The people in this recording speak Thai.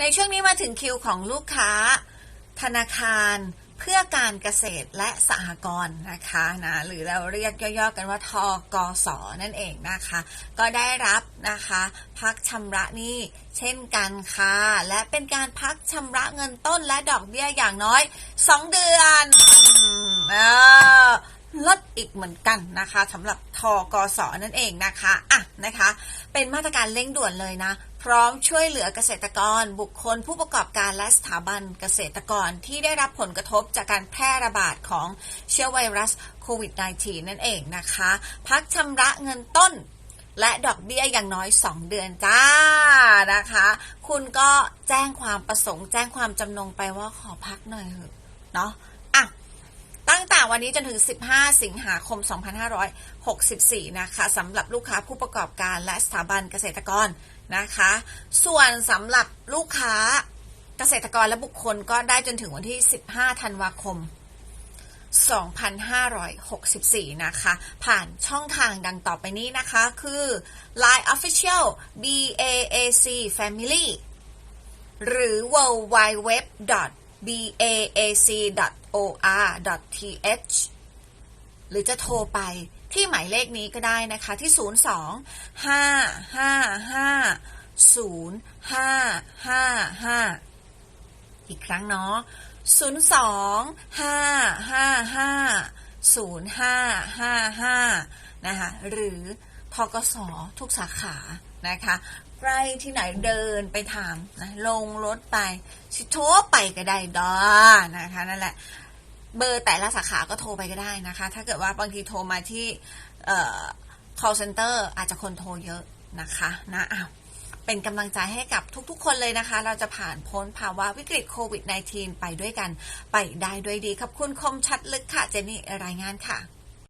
ในช่วงนี้มาถึงคิวของลูกค้า ธนาคารเพื่อการเกษตรและสหกรณ์นะคะนะหรือเราเรียกย่อๆกันว่าทกสนั่นเองนะคะ ก็ได้รับนะคะ พักชำระหนี้เช่นกันค่ะ และเป็นการพักชำระเงินต้นและดอกเบี้ยอย่างน้อย 2 เดือนออลด อีกเหมือนกันนะคะสำหรับทกสนั่นเองนะคะอะนะคะ เป็นมาตรการเร่งด่วนเลยนะ พร้อมช่วยเหลือเกษตรกร บุคคลผู้ประกอบการและสถาบันเกษตรกรที่ได้รับผลกระทบจากการแพร่ระบาดของเชื้อไวรัสโควิด -19 นั่นเองนะคะ พักชำระเงินต้นและดอกเบี้ยอย่างน้อย 2 เดือนจ้านะคะ คุณก็แจ้งความประสงค์ แจ้งความจำนงไปว่าขอพักหน่อยเถอะเนาะอะ ตั้งแต่วันนี้จนถึง 15 สิงหาคม 2564 นะคะสำหรับลูกค้าผู้ประกอบการและสถาบันเกษตรกรนะคะ ส่วนสำหรับลูกค้าเกษตรกรและบุคคลก็ได้จนถึงวันที่ 15 ธันวาคม 2564 นะคะ ผ่านช่องทางดังต่อไปนี้นะคะ คือ Line Official BAAC Family หรือ www.baac. o r t h หรือจะโทรไปที่หมายเลขนี้ก็ได้นะคะ ที่ 02 555 0555 อีกครั้งเนาะ02 555 0555 นะคะ หรือทกสทุกสาขานะคะใกล้ที่ไหนเดินไปถามนะลงรถไป ชิโทไปก็ได้ดอนะคะ นั่นแหละ เบอร์แต่ละสาขาก็โทรไปก็ได้นะคะ ถ้าเกิดว่าบางทีโทรมาที่ call center อาจจะคนโทรเยอะนะคะนะอ้าวเป็นกำลังใจให้กับทุกๆ คนเลยนะคะ เราจะผ่านพ้นภาวะวิกฤตโควิด -19 ไปด้วยกัน ไปได้ด้วยดีขอบคุณคมชัดลึกค่ะ เจนนี่รายงานค่ะ